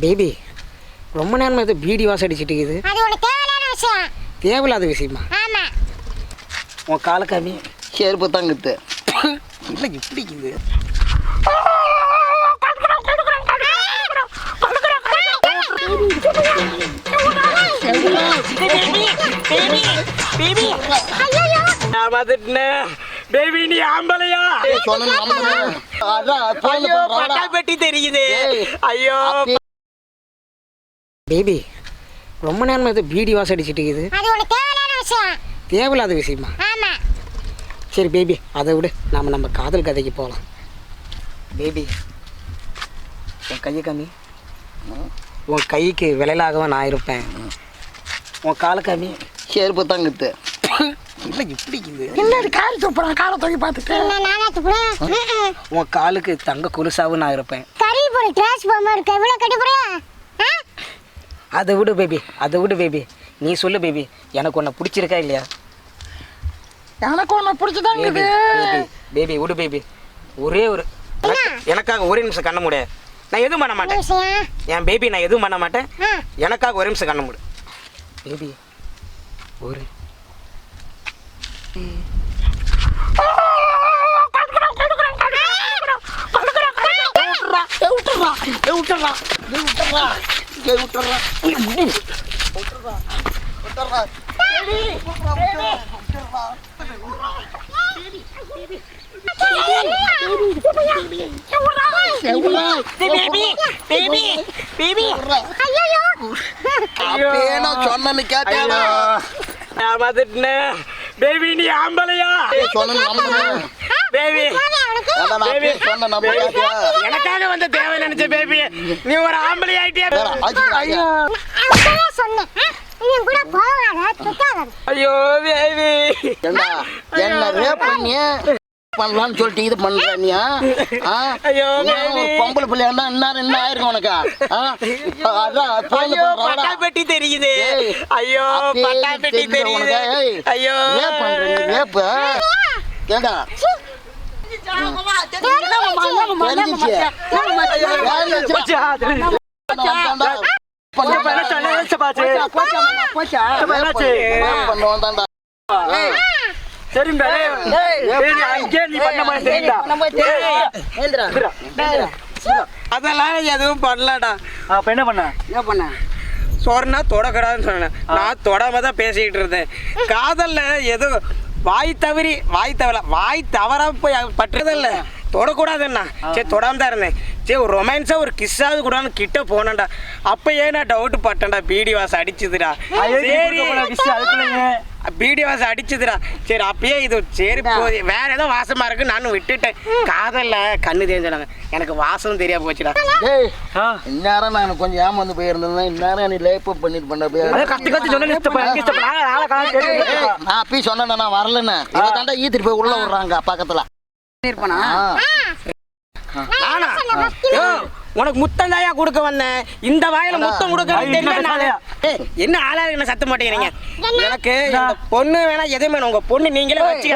Baby ரொம்ப நேரமா இது பீடி வாசம் அடிச்சிட்டு இருக்குது. அது உனக்கு தேவையான விஷயம். தேவையில்லாத விஷயமா? ஆமா. உன் கால காமி செருப்பு தங்குத்து இல்லை இப்படி பார்த்துட்டேன் பேபி நீ ஆம்பளையா அதான் பண்றாடா. பட்டா பெட்டி தெரியுது ஐயோ பேபி ரொம்ப நேரமா இது பீடி வாசம் அடிச்சிட்டு இருக்குது. அது உனக்கு தேவையான விஷயம். தேவையில்லாத விஷயமா? ஆமா. சரி பேபி அதை விடு. நாம நம்ம காதல் கதைக்கு போகலாம் பேபி உன் கையை காமி. உன் கைக்கு விலையிலாகவே நான் இருப்பேன். உன் காலை காமி. செருப்பு தங்குத்து. இல்லை இப்படி இருக்குது என்னது கால் துப்புறான் காலை தூக்கி பார்த்துட்டு. என்ன நானே துப்புறேன்? உன் காலுக்கு தங்க கொலுசாவும் நான் இருப்பேன். கறி போடு கிளாஸ் போகாம இருக்க. இவ்வளவு கட்டி போறியா? அதை விடு பேபி அதை விடு பேபி நீ சொல்லு பேபி எனக்கு உன்னை பிடிச்சிருக்கா இல்லையா எனக்கு ஒன்று பிடிச்சதாங்க பேபி பேபி பேபி விடு பேபி ஒரே ஒரு எனக்கு- எனக்காக ஒரே நிமிஷம் கண்ண முடியாது நான் எதுவும் பண்ண மாட்டேன் என் பேபி நான் எதுவும் பண்ண மாட்டேன். எனக்காக ஒரு நிமிஷம் கண்ண மூடு பேபி ஒரு அப்பயே நான் சொன்னேன்னு கேட்டேனா நான் பார்த்துட்டேன் பேபி நீ ஆம்பளையா சொன்ன நம்புறேன் பேபி போதே நான் அப்பயே சொன்ன கேட்டியா எனக்காக வந்த தேவை நினைச்ச பேபி நீ ஒரு ஆம்பளை ஆயிட்டியா. அப்பவே சொன்னேன் ஆ? இவன் கூட போகாத சுத்தாத ஐயோ பேபி. என்ன ரேப் பண்ணி பண்ணலாம்னு சொல்லிட்டு இது பண்ற நீ ஆ? ஆ? ஐயோ. பொம்பளை பிள்ளையா இன்னும் என்ன ஆயிருக்கும் உனக்கு? அதான் ஐயோ. பட்டா பெட்டி தெரியுது. ஐயோ பட்டா பெட்டி தெரியுது. ஐயோ. rape பண்ற நீ, rape. ஏண்டா? பண்ண அதெல்லாம் எதுவும் பண்ணலடா அப்ப என்ன பண்ண என்ன பண்ண சொன்னா தொடக்கூடாதுன்னு சொன்னேன் நான் தொடாம தான் பேசிக்கிட்டு இருந்தேன் காதல்ல ஏதோ வாய் தவறி வாய் தவற வாய் தவறா போய் பட்டுறதில்ல. தொடக்கூடாதுண்ணா. சரி தொடாம தான் இருந்தேன். சரி ஒரு ரொமான்ஸா ஒரு கிஸ்ஸாவது கூடான்னு கிட்ட போனேன்டா. அப்ப ஏன் நான் டவுட் பட்டேன்டா. பீடி வாசம் அடிச்சுதுடா சரி. பீடி வாசம் அடிச்சுதுடா. சரி அப்பயே இது சரி போய் வேற ஏதோ வாசமா இருக்கு நானும் விட்டுட்டேன். காதல்ல கண்ணு தெரிஞ்சிடாங்க எனக்கு வாசம் தெரியாம போச்சுடா. இந்நேரம் நான் கொஞ்சம் ஏமாந்து போயிருந்தேன் இந்நேரம் நீ லேப் பண்ணிட்டு பண்ண போய் கத்தி கத்தி சொன்ன நான் அப்பயே சொன்னேன் நான் வரலன்னு. இவ தாண்டா ஈத்திட்டு போய் உள்ள விடுறாங்க பக்கத்துல. ஆ. உனக்கு முத்தம் தாயா கொடுக்க வந்தேன். இந்த வாயில முத்தம் கொடுக்க தெரியல என்ன ஆளா இருக்கு சத்த மாட்டேங்கிறீங்க எனக்கு பொண்ணு வேணா எதுவுமே வேணாம். உங்க பொண்ணு நீங்களே வச்சுக்க.